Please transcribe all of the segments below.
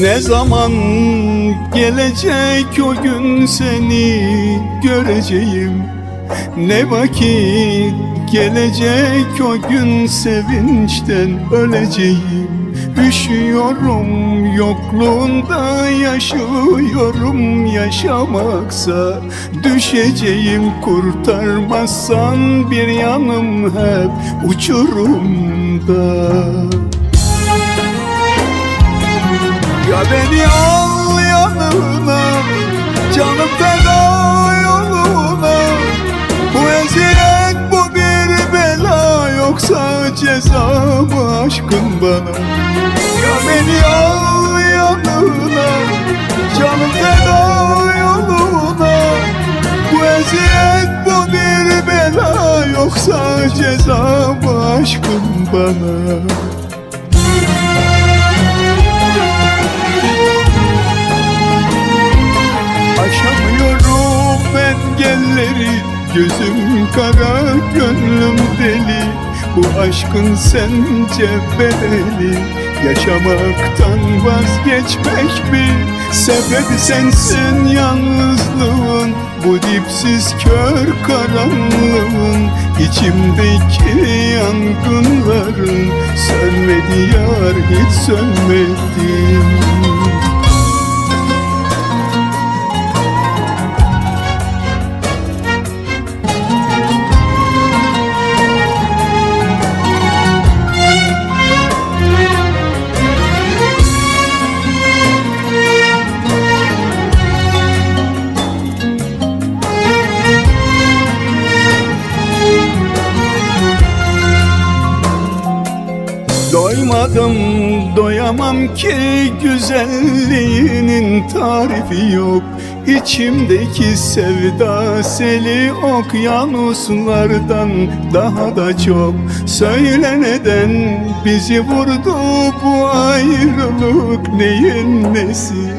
Ne zaman gelecek o gün seni göreceğim? Ne vakit gelecek o gün sevinçten öleceğim? Üşüyorum yokluğunda yaşıyorum. Yaşamaksa Düşeceğim. Kurtarmazsan bir yanım hep uçurumda beni al yanına Canım feda yoluna. Bu eziyet bu bir bela Yoksa ceza mı aşkın bana? Ya beni al yanına Canım feda yoluna. Bu eziyet bu bir bela Yoksa ceza mı aşkın bana Gözüm kara gönlüm deli. Bu aşkın sence bedeli. Yaşamaktan vazgeçmek mi? Sebebi sensin yalnızlığın. Bu dipsiz kör karanlığın. İçimdeki yangınların Sönmedi yar hiç sönmedi Doymadım, doyamam ki güzelliğinin tarifi yok. İçimdeki sevda seli okyanuslardan daha da çok. Söyle neden bizi vurdu bu ayrılık neyin nesi?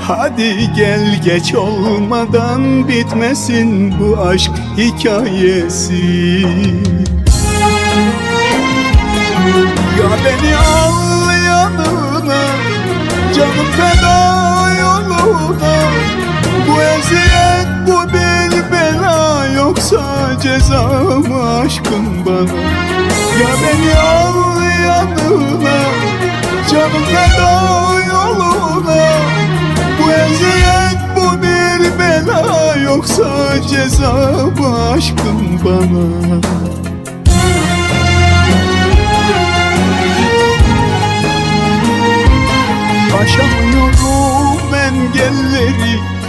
Hadi gel geç olmadan bitmesin bu aşk hikayesi beni al yanına Canım feda yoluna Bu eziyet bu bir bela Yoksa ceza mı aşkın bana? Ya beni al yanına Canım feda yoluna Bu eziyet bu bir bela Yoksa ceza mı aşkın bana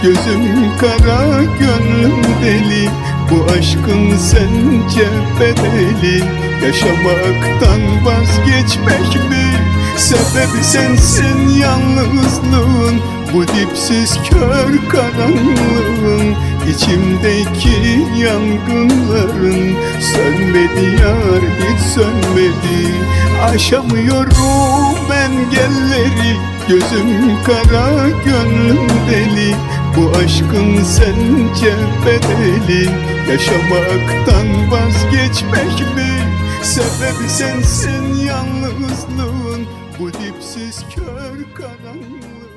Gözüm kara gönlüm deli. Bu aşkın sence bedeli Yaşamaktan vazgeçmek mi? Sebebi sensin yalnızlığın. Bu dipsiz kör karanlığın. İçimdeki yangınların. Sönmedi yar hiç sönmedi. Aşamıyorum engelleri Gözüm kara gönlüm deli. Bu aşkın sence bedeli Yaşamaktan vazgeçmek mi? Sebebi sensin yalnızlığın. Bu dipsiz kör karanlığın